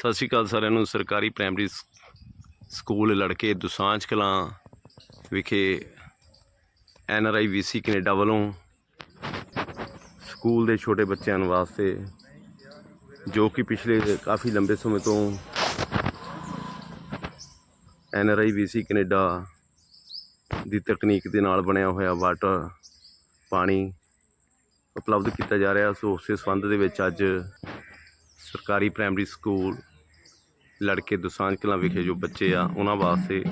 ਸਤਿ ਸ਼੍ਰੀ ਅਕਾਲ ਸਾਰਿਆਂ ਨੂੰ, ਸਰਕਾਰੀ ਪ੍ਰਾਇਮਰੀ ਸਕੂਲ ਲੜਕੇ ਦੁਸਾਂਝ ਕਲਾਂ ਵਿਖੇ N R I VC Canada ਵੱਲੋਂ ਸਕੂਲ ਦੇ ਛੋਟੇ ਬੱਚਿਆਂ ਨੂੰ ਵਾਸਤੇ ਜੋ ਕਿ ਪਿਛਲੇ ਕਾਫੀ ਲੰਬੇ ਸਮੇਂ ਤੋਂ N R I V C Canada ਦੀ ਤਕਨੀਕ ਦੇ ਨਾਲ ਬਣਿਆ ਹੋਇਆ ਵਾਟਰ ਪਾਣੀ ਉਪਲਬਧ ਕੀਤਾ ਜਾ ਰਿਹਾ। ਸੋ ਉਸੇ ਸੰਬੰਧ ਦੇ ਵਿੱਚ ਅੱਜ ਸਰਕਾਰੀ ਪ੍ਰਾਇਮਰੀ ਸਕੂਲ ਲੜਕੇ ਦੁਸਾਂਝ ਕਲਾਂ ਵਿਖੇ ਜੋ ਬੱਚੇ ਆ, ਉਹਨਾਂ ਵਾਸਤੇ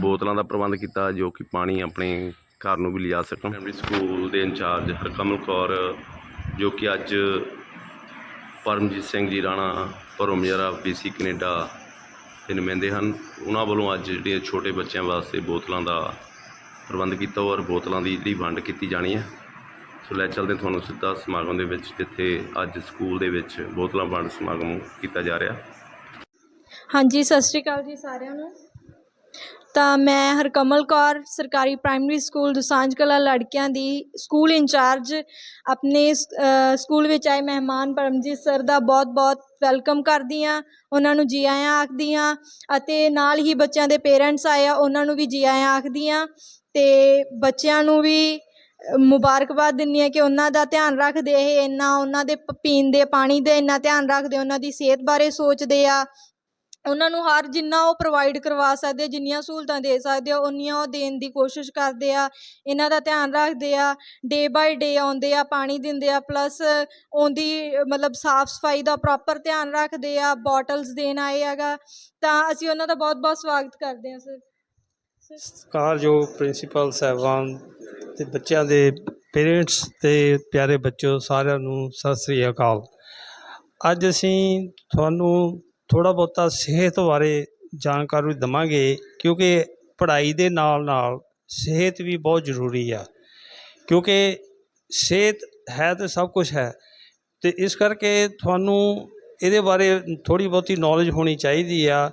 ਬੋਤਲਾਂ ਦਾ ਪ੍ਰਬੰਧ ਕੀਤਾ ਜੋ ਕਿ ਪਾਣੀ ਆਪਣੇ ਘਰ ਨੂੰ ਵੀ ਲਿਜਾ ਸਕਣ। ਪ੍ਰਾਇਮਰੀ ਸਕੂਲ ਦੇ ਇੰਚਾਰਜ ਹਰਕਮਲ ਕੌਰ, ਜੋ ਕਿ ਅੱਜ ਪਰਮਜੀਤ ਸਿੰਘ ਜੀ, ਰਾਣਾ ਪਰਮਜਰਾ ਬੀਸੀ ਕੈਨੇਡਾ ਦੇ ਨੁਮਾਇੰਦੇ ਹਨ। ਉਹਨਾਂ ਵੱਲੋਂ ਅੱਜ ਜਿਹੜੇ ਛੋਟੇ ਬੱਚਿਆਂ ਵਾਸਤੇ ਬੋਤਲਾਂ ਦਾ ਪ੍ਰਬੰਧ ਕੀਤਾ ਔਰ ਬੋਤਲਾਂ ਦੀ ਜਿਹੜੀ ਵੰਡ ਕੀਤੀ ਜਾਣੀ ਹੈ। ਸੋ ਲੈ ਚੱਲਦੇ ਤੁਹਾਨੂੰ ਸਿੱਧਾ ਸਮਾਗਮ ਦੇ ਵਿੱਚ, ਜਿੱਥੇ ਅੱਜ ਸਕੂਲ ਦੇ ਵਿੱਚ ਬੋਤਲਾਂ ਵੰਡ ਸਮਾਗਮ ਕੀਤਾ ਜਾ ਰਿਹਾ। ਹਾਂਜੀ, ਸਤਿ ਸ਼੍ਰੀ ਅਕਾਲ ਜੀ ਸਾਰਿਆਂ ਨੂੰ। ਤਾਂ ਮੈਂ ਹਰਕਮਲ ਕੌਰ, ਸਰਕਾਰੀ ਪ੍ਰਾਇਮਰੀ ਸਕੂਲ ਦੁਸਾਂਝ ਕਲਾ ਲੜਕਿਆਂ ਦੀ ਸਕੂਲ ਇੰਚਾਰਜ ਆਪਣੇ ਸਕੂਲ ਵਿੱਚ ਆਏ ਮਹਿਮਾਨ ਪਰਮਜੀਤ ਸਰ ਦਾ ਬਹੁਤ-ਬਹੁਤ ਵੈਲਕਮ ਕਰਦੀ ਹਾਂ। ਉਹਨਾਂ ਨੂੰ ਜੀ ਆਇਆਂ ਆਖਦੀ ਹਾਂ ਅਤੇ ਨਾਲ ਹੀ ਬੱਚਿਆਂ ਦੇ ਪੇਰੈਂਟਸ ਆਏ ਆ, ਉਹਨਾਂ ਨੂੰ ਵੀ ਜੀ ਆਇਆਂ ਆਖਦੀ ਹਾਂ ਤੇ ਬੱਚਿਆਂ ਨੂੰ ਵੀ ਮੁਬਾਰਕਬਾਦ ਦਿੰਦੀ ਹਾਂ ਕਿ ਉਹਨਾਂ ਦਾ ਧਿਆਨ ਰੱਖਦੇ ਇਹ, ਇੰਨਾ ਉਹਨਾਂ ਦੇ ਪੀਣ ਦੇ, ਪਾਣੀ ਦਾ ਇੰਨਾ ਧਿਆਨ ਰੱਖਦੇ, ਉਹਨਾਂ ਦੀ ਸਿਹਤ ਬਾਰੇ ਸੋਚਦੇ ਆ ਉਹਨਾਂ ਨੂੰ ਹਰ ਜਿੰਨਾ ਉਹ ਪ੍ਰੋਵਾਈਡ ਕਰਵਾ ਸਕਦੇ ਜਿੰਨੀਆਂ ਸਹੂਲਤਾਂ ਦੇ ਸਕਦੇ ਆ, ਉਨੀਆਂ ਉਹ ਦੇਣ ਦੀ ਕੋਸ਼ਿਸ਼ ਕਰਦੇ ਆ, ਇਹਨਾਂ ਦਾ ਧਿਆਨ ਰੱਖਦੇ ਆ ਡੇ ਬਾਏ ਡੇ ਆਉਂਦੇ ਆ, ਪਾਣੀ ਦਿੰਦੇ ਆ ਪਲੱਸ ਉਹਦੀ ਮਤਲਬ ਸਾਫ਼ ਸਫ਼ਾਈ ਦਾ ਪ੍ਰੋਪਰ ਧਿਆਨ ਰੱਖਦੇ ਆ ਬੋਟਲਸ ਦੇਣ ਆਏ ਹੈਗਾ, ਤਾਂ ਅਸੀਂ ਉਹਨਾਂ ਦਾ ਬਹੁਤ ਬਹੁਤ ਸਵਾਗਤ ਕਰਦੇ ਹਾਂ ਸਰ ਸਤਿਕਾਰਯੋਗ ਪ੍ਰਿੰਸੀਪਲ ਸਾਹਿਬਾਨ ਤੇ ਬੱਚਿਆਂ ਦੇ ਪੇਰੈਂਟਸ ਤੇ ਪਿਆਰੇ ਬੱਚੋ ਸਾਰਿਆਂ ਨੂੰ ਸਤਿ ਸ੍ਰੀ ਅਕਾਲ। ਅੱਜ ਅਸੀਂ ਤੁਹਾਨੂੰ ਥੋੜ੍ਹਾ ਬਹੁਤਾ ਸਿਹਤ ਬਾਰੇ ਜਾਣਕਾਰੀ ਦੇਵਾਂਗੇ ਕਿਉਂਕਿ ਪੜ੍ਹਾਈ ਦੇ ਨਾਲ ਨਾਲ ਸਿਹਤ ਵੀ ਬਹੁਤ ਜ਼ਰੂਰੀ ਆ। ਕਿਉਂਕਿ ਸਿਹਤ ਹੈ ਤਾਂ ਸਭ ਕੁਝ ਹੈ ਅਤੇ ਇਸ ਕਰਕੇ ਤੁਹਾਨੂੰ ਇਹਦੇ ਬਾਰੇ ਥੋੜ੍ਹੀ ਬਹੁਤੀ ਨੌਲੇਜ ਹੋਣੀ ਚਾਹੀਦੀ ਆ।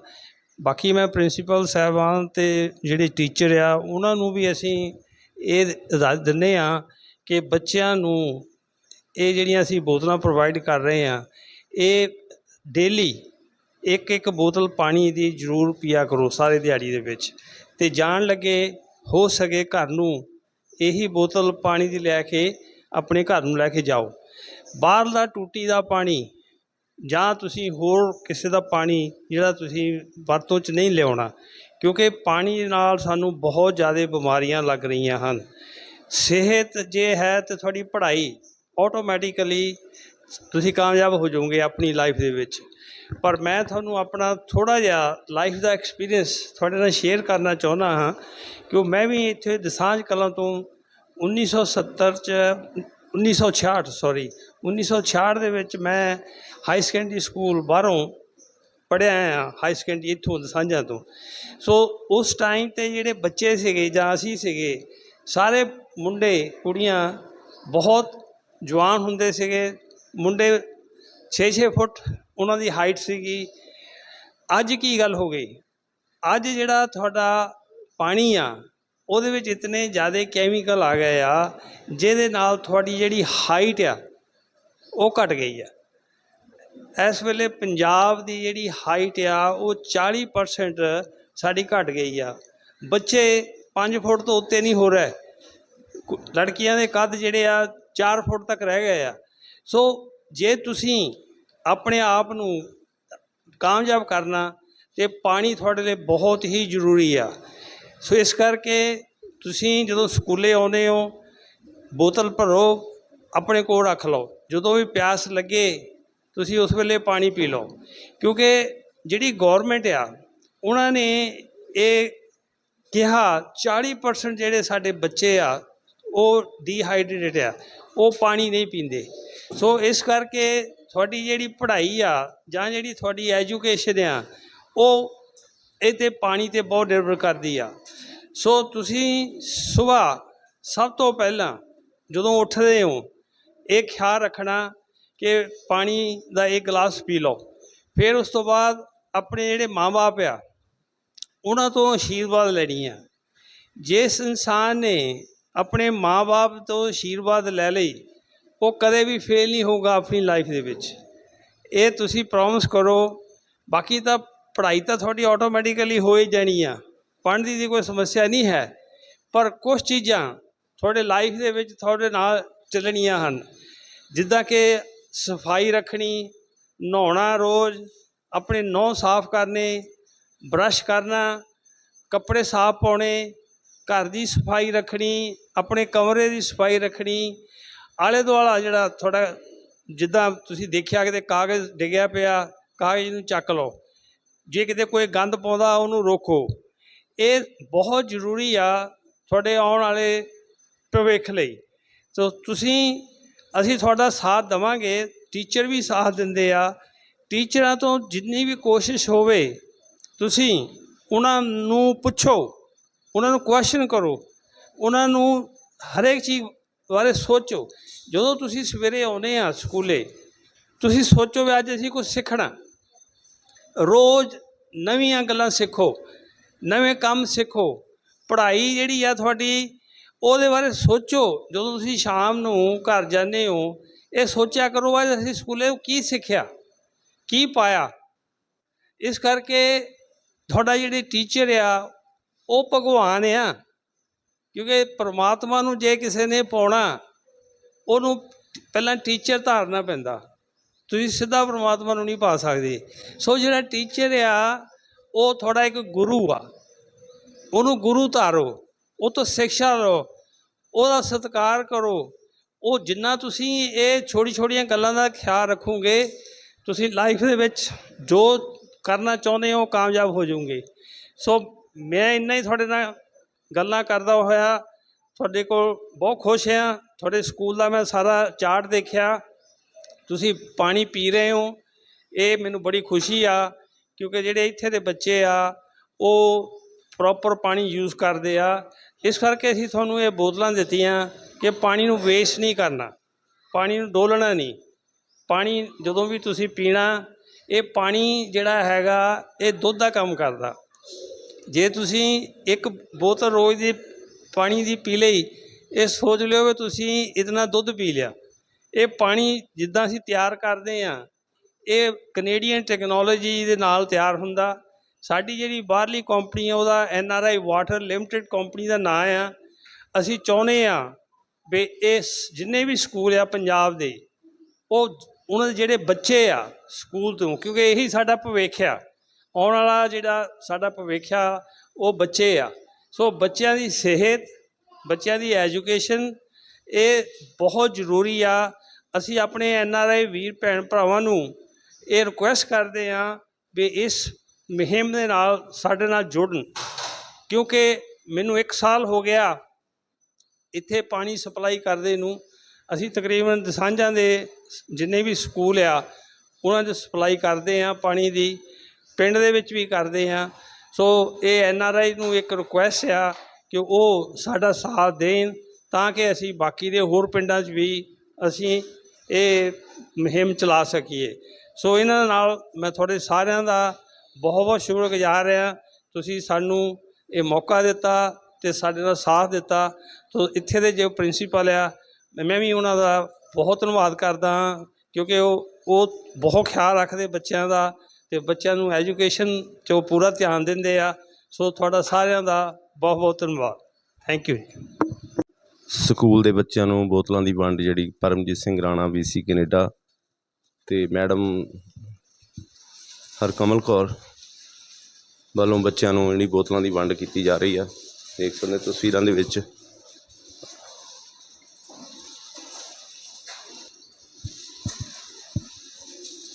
ਬਾਕੀ ਮੈਂ ਪ੍ਰਿੰਸੀਪਲ ਸਾਹਿਬਾਨ ਅਤੇ ਜਿਹੜੇ ਟੀਚਰ ਆ, ਉਹਨਾਂ ਨੂੰ ਵੀ ਅਸੀਂ ਇਹ ਦੱਸ ਦਿੰਦੇ ਆ ਕਿ ਬੱਚਿਆਂ ਨੂੰ ਇਹ ਜਿਹੜੀਆਂ ਅਸੀਂ ਬੋਤਲਾਂ ਪ੍ਰੋਵਾਈਡ ਕਰ ਰਹੇ ਆ, ਇਹ ਡੇਲੀ ਇੱਕ ਇੱਕ ਬੋਤਲ ਪਾਣੀ ਦੀ ਜ਼ਰੂਰ ਪੀਆ ਕਰੋ ਸਾਰੇ ਦਿਹਾੜੀ ਦੇ ਵਿੱਚ। ਤੇ ਜਾਣ ਲੱਗੇ ਹੋ ਸਕੇ ਘਰ ਨੂੰ, ਇਹੀ ਬੋਤਲ ਪਾਣੀ ਦੀ ਲੈ ਕੇ ਆਪਣੇ ਘਰ ਨੂੰ ਲੈ ਕੇ ਜਾਓ। ਬਾਹਰ ਦਾ ਟੂਟੀ ਦਾ ਪਾਣੀ ਜਾਂ ਤੁਸੀਂ ਹੋਰ ਕਿਸੇ ਦਾ ਪਾਣੀ ਜਿਹੜਾ ਤੁਸੀਂ ਵਰਤੋਂ 'ਚ ਨਹੀਂ ਲਿਆਉਣਾ, ਕਿਉਂਕਿ ਪਾਣੀ ਨਾਲ ਸਾਨੂੰ ਬਹੁਤ ਜ਼ਿਆਦਾ ਬਿਮਾਰੀਆਂ ਲੱਗ ਰਹੀਆਂ ਹਨ। ਸਿਹਤ ਜੇ ਹੈ ਤੇ ਤੁਹਾਡੀ ਪੜ੍ਹਾਈ ਆਟੋਮੈਟਿਕਲੀ ਤੁਸੀਂ ਕਾਮਯਾਬ ਹੋ ਜਾਓਗੇ ਆਪਣੀ ਲਾਈਫ ਦੇ ਵਿੱਚ। ਪਰ ਮੈਂ ਤੁਹਾਨੂੰ ਆਪਣਾ ਥੋੜਾ ਜਿਹਾ ਲਾਈਫ ਦਾ ਐਕਸਪੀਰੀਅੰਸ ਤੁਹਾਡੇ ਨਾਲ ਸ਼ੇਅਰ ਕਰਨਾ ਚਾਹੁੰਦਾ ਹਾਂ ਕਿ ਉਹ ਮੈਂ ਵੀ ਇੱਥੇ ਦਸਾਂਝ ਕਲਾਂ ਤੋਂ 1970 ਚ 1966 ਸੌਰੀ 1966 ਦੇ ਵਿੱਚ ਮੈਂ ਹਾਈ ਸੈਕੰਡਰੀ ਸਕੂਲ ਬਾਹਰੋਂ ਪੜ੍ਹਿਆ ਆ ਹਾਈ ਸੈਕੰਡਰੀ ਇੱਥੋਂ ਦਸਾਂਝਾਂ ਤੋਂ। ਸੋ ਉਸ ਟਾਈਮ ਤੇ ਜਿਹੜੇ ਬੱਚੇ ਸੀਗੇ ਜਾਂ ਅਸੀਂ ਸੀਗੇ, ਸਾਰੇ ਮੁੰਡੇ ਕੁੜੀਆਂ ਬਹੁਤ ਜਵਾਨ ਹੁੰਦੇ ਸੀਗੇ, ਮੁੰਡੇ 6-6 ਫੁੱਟ ਉਹਨਾਂ ਦੀ ਹਾਈਟ ਸੀਗੀ। ਅੱਜ ਕੀ ਗੱਲ ਹੋ ਗਈ? ਅੱਜ ਜਿਹੜਾ ਤੁਹਾਡਾ ਪਾਣੀ ਆ, ਉਹਦੇ ਵਿੱਚ ਇਤਨੇ ਜ਼ਿਆਦਾ ਕੈਮੀਕਲ ਆ ਗਏ ਆ, ਜਿਹਦੇ ਨਾਲ ਤੁਹਾਡੀ ਜਿਹੜੀ ਹਾਈਟ ਆ, ਉਹ ਘਟ ਗਈ ਆ। ਇਸ ਵੇਲੇ ਪੰਜਾਬ ਦੀ ਜਿਹੜੀ ਹਾਈਟ ਆ, ਉਹ 40% ਸਾਡੀ ਘਟ ਗਈ ਆ। ਬੱਚੇ 5 ਫੁੱਟ ਤੋਂ ਉੱਤੇ ਨਹੀਂ ਹੋ ਰਹੇ। ਕੁ- ਲੜਕੀਆਂ ਦੇ ਕੱਦ ਜਿਹੜੇ ਆ 4 ਫੁੱਟ ਤੱਕ ਰਹਿ ਗਏ ਆ। ਸੋ ਜੇ ਤੁਸੀਂ ਆਪਣੇ ਆਪ ਨੂੰ ਕਾਮਯਾਬ ਕਰਨਾ ਤੇ ਪਾਣੀ ਤੁਹਾਡੇ ਲਈ ਬਹੁਤ ਹੀ ਜ਼ਰੂਰੀ ਆ। ਸੋ ਇਸ ਕਰਕੇ ਤੁਸੀਂ ਜਦੋਂ ਸਕੂਲੇ ਆਉਂਦੇ ਹੋ, ਬੋਤਲ ਭਰੋ, ਆਪਣੇ ਕੋਲ ਰੱਖ ਲਓ। ਜਦੋਂ ਵੀ ਪਿਆਸ ਲੱਗੇ, ਤੁਸੀਂ ਉਸ ਵੇਲੇ ਪਾਣੀ ਪੀ ਲਓ। ਕਿਉਂਕਿ ਜਿਹੜੀ ਗਵਰਨਮੈਂਟ ਆ, ਉਹਨਾਂ ਨੇ ਇਹ ਕਿਹਾ 40% ਜਿਹੜੇ ਸਾਡੇ ਬੱਚੇ ਆ ਉਹ ਡੀਹਾਈਡਰੇਟਡ ਆ, ਉਹ ਪਾਣੀ ਨਹੀਂ ਪੀਂਦੇ। ਸੋ ਇਸ ਕਰਕੇ ਤੁਹਾਡੀ ਜਿਹੜੀ ਪੜ੍ਹਾਈ ਆ ਜਾਂ ਜਿਹੜੀ ਤੁਹਾਡੀ ਐਜੂਕੇਸ਼ਨ ਆ, ਉਹ ਇਹ ਤੇ ਪਾਣੀ ਤੇ ਬਹੁਤ ਨਿਰਭਰ ਕਰਦੀ ਆ। ਸੋ ਤੁਸੀਂ ਸਵੇਰ ਸਭ ਤੋਂ ਪਹਿਲਾਂ ਜਦੋਂ ਉੱਠਦੇ ਹੋ, ਇਹ ਖਿਆਲ ਰੱਖਣਾ ਕਿ ਪਾਣੀ ਦਾ ਇੱਕ ਗਲਾਸ ਪੀ ਲਓ। ਫਿਰ ਉਸ ਤੋਂ ਬਾਅਦ ਆਪਣੇ ਜਿਹੜੇ ਮਾਂ-ਬਾਪ ਆ, ਉਹਨਾਂ ਤੋਂ ਆਸ਼ੀਰਵਾਦ ਲੈਣੀ ਆ। ਜਿਸ ਇਨਸਾਨ ਨੇ ਆਪਣੇ ਮਾਂ-ਬਾਪ ਤੋਂ ਆਸ਼ੀਰਵਾਦ ਲੈ ਲਈ, ਉਹ ਕਦੇ ਵੀ ਫੇਲ ਨਹੀਂ ਹੋਊਗਾ ਆਪਣੀ ਲਾਈਫ ਦੇ ਵਿੱਚ। ਇਹ ਤੁਸੀਂ ਪ੍ਰੋਮਿਸ ਕਰੋ, ਬਾਕੀ ਤਾਂ ਪੜ੍ਹਾਈ ਤਾਂ ਤੁਹਾਡੀ ਆਟੋਮੈਟਿਕਲੀ ਹੋ ਹੀ ਜਾਣੀ ਆ। ਪੜ੍ਹਨ ਦੀ ਕੋਈ ਸਮੱਸਿਆ ਨਹੀਂ ਹੈ, ਪਰ ਕੁਝ ਚੀਜ਼ਾਂ ਤੁਹਾਡੇ ਲਾਈਫ ਦੇ ਵਿੱਚ ਤੁਹਾਡੇ ਨਾਲ ਚੱਲਣੀਆਂ ਹਨ। ਜਿੱਦਾਂ ਕਿ ਸਫ਼ਾਈ ਰੱਖਣੀ, ਨਹਾਉਣਾ ਰੋਜ਼, ਆਪਣੇ ਨਹੁੰ ਸਾਫ਼ ਕਰਨੇ ਬਰਸ਼ ਕਰਨਾ, ਕੱਪੜੇ ਸਾਫ਼ ਪਾਉਣੇ ਘਰ ਦੀ ਸਫ਼ਾਈ ਰੱਖਣੀ, ਆਪਣੇ ਕਮਰੇ ਦੀ ਸਫ਼ਾਈ ਰੱਖਣੀ ਆਲੇ ਦੁਆਲਾ ਜਿਹੜਾ ਥੋੜਾ ਜਿੱਦਾਂ ਤੁਸੀਂ ਦੇਖਿਆ ਕਿਤੇ ਕਾਗਜ਼ ਡਿੱਗਿਆ ਪਿਆ, ਕਾਗਜ਼ ਨੂੰ ਚੱਕ ਲਓ। ਜੇ ਕਿਤੇ ਕੋਈ ਗੰਦ ਪਾਉਂਦਾ, ਉਹਨੂੰ ਰੋਕੋ। ਇਹ ਬਹੁਤ ਜ਼ਰੂਰੀ ਆ ਤੁਹਾਡੇ ਆਉਣ ਵਾਲੇ ਭਵਿੱਖ ਲਈ। ਸੋ ਤੁਸੀਂ, ਅਸੀਂ ਤੁਹਾਡਾ ਸਾਥ ਦੇਵਾਂਗੇ, ਟੀਚਰ ਵੀ ਸਾਥ ਦਿੰਦੇ ਆ। ਟੀਚਰਾਂ ਤੋਂ ਜਿੰਨੀ ਵੀ ਕੋਸ਼ਿਸ਼ ਹੋਵੇ, ਤੁਸੀਂ ਉਹਨਾਂ ਨੂੰ ਪੁੱਛੋ। ਉਹਨਾਂ ਨੂੰ ਕੁਐਸਚਨ ਕਰੋ। ਉਹਨਾਂ ਨੂੰ ਹਰੇਕ ਚੀਜ਼ ਬਾਰੇ ਸੋਚੋ। ਜਦੋਂ ਤੁਸੀਂ ਸਵੇਰੇ ਆਉਨੇ ਆ ਸਕੂਲੇ, ਤੁਸੀਂ ਸੋਚੋ ਵੀ ਅੱਜ ਅਸੀਂ ਕੁਝ ਸਿੱਖਣਾ। ਰੋਜ਼ ਨਵੀਆਂ ਗੱਲਾਂ ਸਿੱਖੋ, ਨਵੇਂ ਕੰਮ ਸਿੱਖੋ। ਪੜ੍ਹਾਈ ਜਿਹੜੀ ਆ ਤੁਹਾਡੀ, ਉਹਦੇ ਬਾਰੇ ਸੋਚੋ। ਜਦੋਂ ਤੁਸੀਂ ਸ਼ਾਮ ਨੂੰ ਘਰ ਜਾਂਦੇ ਹੋ, ਇਹ ਸੋਚਿਆ ਕਰੋ ਅੱਜ ਅਸੀਂ ਸਕੂਲੇ ਕੀ ਸਿੱਖਿਆ, ਕੀ ਪਾਇਆ। ਇਸ ਕਰਕੇ ਤੁਹਾਡਾ ਜਿਹੜੇ ਟੀਚਰ ਆ ਉਹ ਭਗਵਾਨ ਆ। ਕਿਉਂਕਿ ਪ੍ਰਮਾਤਮਾ ਨੂੰ ਜੇ ਕਿਸੇ ਨੇ ਪਾਉਣਾ, ਉਹਨੂੰ ਪਹਿਲਾਂ ਟੀਚਰ ਧਾਰਨਾ ਪੈਂਦਾ। ਤੁਸੀਂ ਸਿੱਧਾ ਪ੍ਰਮਾਤਮਾ ਨੂੰ ਨਹੀਂ ਪਾ ਸਕਦੇ। ਸੋ ਜਿਹੜਾ ਟੀਚਰ ਆ, ਉਹ ਥੋੜਾ ਇੱਕ ਗੁਰੂ ਆ। ਉਹਨੂੰ ਗੁਰੂ ਧਾਰੋ, ਉਹ ਤੋਂ ਸਿੱਖਿਆ ਲਓ, ਉਹਦਾ ਸਤਿਕਾਰ ਕਰੋ। ਉਹ ਜਿੰਨਾ ਤੁਸੀਂ ਇਹ ਛੋਟੀ ਛੋਟੀਆਂ ਗੱਲਾਂ ਦਾ ਖਿਆਲ ਰੱਖੋਗੇ, ਤੁਸੀਂ ਲਾਈਫ ਦੇ ਵਿੱਚ ਜੋ ਕਰਨਾ ਚਾਹੁੰਦੇ ਹੋ ਕਾਮਯਾਬ ਹੋ ਜਾਓਗੇ। ਸੋ ਮੈਂ ਇੰਨਾ ਹੀ ਤੁਹਾਡੇ ਨਾਲ ਗੱਲਾਂ ਕਰਦਾ ਹੋਇਆ, ਤੁਹਾਡੇ ਕੋਲ ਬਹੁਤ ਖੁਸ਼ ਹਾਂ, ਤੁਹਾਡੇ ਸਕੂਲ ਦਾ ਮੈਂ ਸਾਰਾ ਚਾਰਟ ਦੇਖਿਆ, ਤੁਸੀਂ ਪਾਣੀ ਪੀ ਰਹੇ ਹੋ, ਇਹ ਮੈਨੂੰ ਬੜੀ ਖੁਸ਼ੀ ਆ, ਕਿਉਂਕਿ ਜਿਹੜੇ ਇੱਥੇ ਦੇ ਬੱਚੇ ਆ, ਉਹ ਪ੍ਰੋਪਰ ਪਾਣੀ ਯੂਜ਼ ਕਰਦੇ ਆ, ਇਸ ਕਰਕੇ ਅਸੀਂ ਤੁਹਾਨੂੰ ਇਹ ਬੋਤਲਾਂ ਦਿੱਤੀਆਂ ਕਿ ਪਾਣੀ ਨੂੰ ਵੇਸਟ ਨਹੀਂ ਕਰਨਾ, ਪਾਣੀ ਨੂੰ ਡੋਲਣਾ ਨਹੀਂ, ਪਾਣੀ ਜਦੋਂ ਵੀ ਤੁਸੀਂ ਪੀਣਾ, ਇਹ ਪਾਣੀ ਜਿਹੜਾ ਹੈਗਾ, ਇਹ ਦੁੱਧ ਦਾ ਕੰਮ ਕਰਦਾ। ਜੇ ਤੁਸੀਂ ਇੱਕ ਬੋਤਲ ਰੋਜ਼ ਦੀ ਪਾਣੀ ਦੀ ਪੀ ਲਈ, ਇਹ ਸੋਚ ਲਿਓ ਵੀ ਤੁਸੀਂ ਇਤਨਾ ਦੁੱਧ ਪੀ ਲਿਆ। ਇਹ ਪਾਣੀ ਜਿੱਦਾਂ ਅਸੀਂ ਤਿਆਰ ਕਰਦੇ ਆ ਇਹ ਕੈਨੇਡੀਅਨ ਟੈਕਨੋਲੋਜੀ ਦੇ ਨਾਲ ਤਿਆਰ ਹੁੰਦਾ। ਸਾਡੀ ਜਿਹੜੀ ਬਾਹਰਲੀ ਕੰਪਨੀ ਆ, ਉਹਦਾ N R I water limited company ਦਾ ਨਾਂ ਆ। ਅਸੀਂ ਚਾਹੁੰਦੇ ਆ ਵੀ ਇਹ ਜਿੰਨੇ ਵੀ ਸਕੂਲ ਆ ਪੰਜਾਬ ਦੇ, ਉਹ ਉਹਨਾਂ ਦੇ ਜਿਹੜੇ ਬੱਚੇ ਆ ਸਕੂਲ ਤੋਂ, ਕਿਉਂਕਿ ਇਹੀ ਸਾਡਾ ਭਵਿੱਖ ਆ। ਆਉਣ ਵਾਲਾ ਜਿਹੜਾ ਸਾਡਾ ਭਵਿੱਖ ਆ, ਉਹ ਬੱਚੇ ਆ। ਸੋ ਬੱਚਿਆਂ ਦੀ ਸਿਹਤ, ਬੱਚਿਆਂ ਦੀ ਐਜੂਕੇਸ਼ਨ, ਇਹ ਬਹੁਤ ਜ਼ਰੂਰੀ ਆ। ਅਸੀਂ ਆਪਣੇ ਐਨ ਆਰ ਆਈ ਵੀਰ ਭੈਣ ਭਰਾਵਾਂ ਨੂੰ ਇਹ ਰਿਕੁਐਸਟ ਕਰਦੇ ਆ ਵੀ ਇਸ ਮੁਹਿੰਮ ਦੇ ਨਾਲ ਸਾਡੇ ਨਾਲ ਜੁੜਨ। ਕਿਉਂਕਿ ਮੈਨੂੰ 1 ਸਾਲ ਹੋ ਗਿਆ ਇੱਥੇ ਪਾਣੀ ਸਪਲਾਈ ਕਰਦੇ ਨੂੰ। ਅਸੀਂ ਤਕਰੀਬਨ ਦਸਾਂਝਾਂ ਦੇ ਜਿੰਨੇ ਵੀ ਸਕੂਲ ਆ, ਉਹਨਾਂ 'ਚ ਸਪਲਾਈ ਕਰਦੇ ਆ ਪਾਣੀ ਦੀ। ਪਿੰਡ ਦੇ ਵਿੱਚ ਵੀ ਕਰਦੇ ਹਾਂ। ਸੋ ਇਹ ਐਨ ਆਰ ਆਈ ਨੂੰ ਇੱਕ ਰਿਕੁਐਸਟ ਆ ਕਿ ਉਹ ਸਾਡਾ ਸਾਥ ਦੇਣ ਤਾਂ ਕਿ ਅਸੀਂ ਬਾਕੀ ਦੇ ਹੋਰ ਪਿੰਡਾਂ 'ਚ ਵੀ ਅਸੀਂ ਇਹ ਮੁਹਿੰਮ ਚਲਾ ਸਕੀਏ। ਸੋ ਇਹਨਾਂ ਨਾਲ ਮੈਂ ਤੁਹਾਡੇ ਸਾਰਿਆਂ ਦਾ ਬਹੁਤ ਬਹੁਤ ਸ਼ੁਕਰਗੁਜ਼ਾਰ ਹਾਂ। ਤੁਸੀਂ ਸਾਨੂੰ ਇਹ ਮੌਕਾ ਦਿੱਤਾ ਤੇ ਸਾਡੇ ਨਾਲ ਸਾਥ ਦਿੱਤਾ। ਸੋ ਇੱਥੇ ਦੇ ਜੋ ਪ੍ਰਿੰਸੀਪਲ ਆ, ਮੈਂ ਵੀ ਉਹਨਾਂ ਦਾ ਬਹੁਤ ਧੰਨਵਾਦ ਕਰਦਾ ਹਾਂ ਕਿਉਂਕਿ ਉਹ ਉਹ ਬਹੁਤ ਖਿਆਲ ਰੱਖਦੇ ਬੱਚਿਆਂ ਦਾ ਤੇ ਬੱਚਿਆਂ ਨੂੰ ਐਜੂਕੇਸ਼ਨ 'ਚ ਉਹ ਪੂਰਾ ਧਿਆਨ ਦਿੰਦੇ ਆ। ਸੋ ਤੁਹਾਡਾ ਸਾਰਿਆਂ ਦਾ ਬਹੁਤ ਬਹੁਤ ਧੰਨਵਾਦ। ਥੈਂਕ ਯੂ ਸਕੂਲ ਦੇ ਬੱਚਿਆਂ ਨੂੰ ਬੋਤਲਾਂ ਦੀ ਵੰਡ ਜਿਹੜੀ ਪਰਮਜੀਤ ਸਿੰਘ ਰਾਣਾ ਵੀਸੀ ਕੈਨੇਡਾ ਤੇ ਮੈਡਮ ਹਰਕਮਲ ਕੌਰ ਵੱਲੋਂ ਬੱਚਿਆਂ ਨੂੰ ਜਿਹੜੀ ਬੋਤਲਾਂ ਦੀ ਵੰਡ ਕੀਤੀ ਜਾ ਰਹੀ ਆ। ਦੇਖ ਸਕਦੇ ਹੋ ਤਸਵੀਰਾਂ ਦੇ ਵਿੱਚ।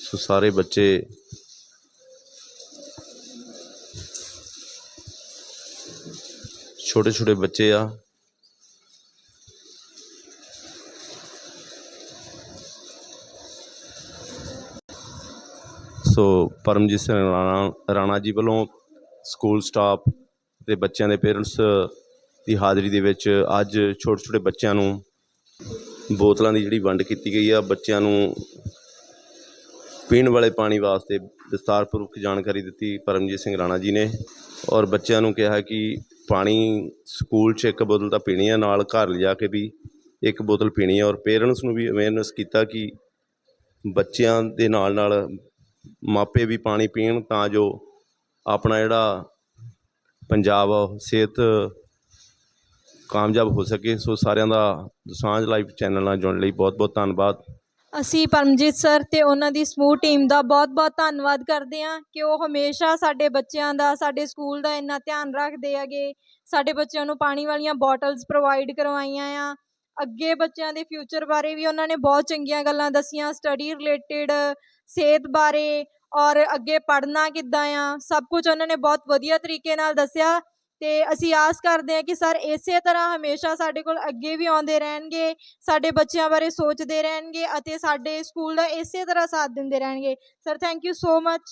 ਸੋ ਸਾਰੇ ਬੱਚੇ ਛੋਟੇ ਛੋਟੇ ਬੱਚੇ ਆ। ਸੋ ਪਰਮਜੀਤ ਸਿੰਘ ਰਾਣਾ ਰਾਣਾ ਜੀ ਵੱਲੋਂ ਸਕੂਲ ਸਟਾਫ ਤੇ ਬੱਚਿਆਂ ਦੇ ਪੇਰੈਂਟਸ ਦੀ ਹਾਜ਼ਰੀ ਦੇ ਵਿੱਚ ਅੱਜ ਛੋਟੇ ਛੋਟੇ ਬੱਚਿਆਂ ਨੂੰ ਬੋਤਲਾਂ ਦੀ ਜਿਹੜੀ ਵੰਡ ਕੀਤੀ ਗਈ ਆ। ਬੱਚਿਆਂ ਨੂੰ ਪੀਣ ਵਾਲੇ ਪਾਣੀ ਵਾਸਤੇ ਵਿਸਤਾਰਪੂਰਵਕ ਜਾਣਕਾਰੀ ਦਿੱਤੀ ਪਰਮਜੀਤ ਸਿੰਘ ਰਾਣਾ ਜੀ ਨੇ। ਔਰ ਬੱਚਿਆਂ ਨੂੰ ਕਿਹਾ ਕਿ ਪਾਣੀ ਸਕੂਲ 'ਚ ਇੱਕ ਬੋਤਲ ਤਾਂ ਪੀਣੀ ਆ, ਨਾਲ ਘਰ ਲਿਜਾ ਕੇ ਵੀ ਇੱਕ ਬੋਤਲ ਪੀਣੀ ਆ ਔਰ ਪੇਰੈਂਟਸ ਨੂੰ ਵੀ ਅਵੇਅਰਨੈਸ ਕੀਤਾ ਕਿ ਬੱਚਿਆਂ ਦੇ ਨਾਲ ਨਾਲ ਮਾਪੇ ਵੀ ਪਾਣੀ ਪੀਣ ਤਾਂ ਜੋ ਆਪਣਾ ਜਿਹੜਾ ਪੰਜਾਬ ਆ ਸਿਹਤ ਕਾਮਯਾਬ ਹੋ ਸਕੇ। ਸੋ ਸਾਰਿਆਂ ਦਾ ਸਾਂਝ ਲਾਈਵ ਚੈਨਲ ਨਾਲ ਜੁੜਨ ਲਈ ਬਹੁਤ ਬਹੁਤ ਧੰਨਵਾਦ। ਅਸੀਂ ਪਰਮਜੀਤ ਸਰ ਤੇ ਉਹਨਾਂ ਦੀ ਸਮੂਹ ਟੀਮ ਦਾ ਬਹੁਤ-ਬਹੁਤ ਧੰਨਵਾਦ ਕਰਦੇ ਹਾਂ ਕਿ ਉਹ ਹਮੇਸ਼ਾ ਸਾਡੇ ਬੱਚਿਆਂ ਦਾ, ਸਾਡੇ ਸਕੂਲ ਦਾ ਇੰਨਾ ਧਿਆਨ ਰੱਖਦੇ ਹੈਗੇ। ਸਾਡੇ ਬੱਚਿਆਂ ਨੂੰ ਪਾਣੀ ਵਾਲੀਆਂ ਬੋਟਲਸ ਪ੍ਰੋਵਾਈਡ ਕਰਵਾਈਆਂ ਆ। ਅੱਗੇ ਬੱਚਿਆਂ ਦੇ ਫਿਊਚਰ ਬਾਰੇ ਵੀ ਉਹਨਾਂ ਨੇ ਬਹੁਤ ਚੰਗੀਆਂ ਗੱਲਾਂ ਦੱਸੀਆਂ ਸਟੱਡੀ ਰਿਲੇਟਡ ਸਿਹਤ ਬਾਰੇ ਔਰ ਅੱਗੇ ਪੜ੍ਹਨਾ ਕਿੱਦਾਂ ਆ, ਸਭ ਕੁਝ ਉਹਨਾਂ ਨੇ ਬਹੁਤ ਵਧੀਆ ਤਰੀਕੇ ਨਾਲ ਦੱਸਿਆ। ਤੇ ਅਸੀਂ ਆਸ ਕਰਦੇ ਹਾਂ ਕਿ ਸਰ ਇਸੇ ਤਰ੍ਹਾਂ ਹਮੇਸ਼ਾ ਸਾਡੇ ਕੋਲ ਅੱਗੇ ਵੀ ਆਉਂਦੇ ਰਹਿਣਗੇ, ਸਾਡੇ ਬੱਚਿਆਂ ਬਾਰੇ ਸੋਚਦੇ ਰਹਿਣਗੇ ਅਤੇ ਸਾਡੇ ਸਕੂਲ ਦਾ ਇਸੇ ਤਰ੍ਹਾਂ ਸਾਥ ਦਿੰਦੇ ਰਹਿਣਗੇ। Sir thank you so much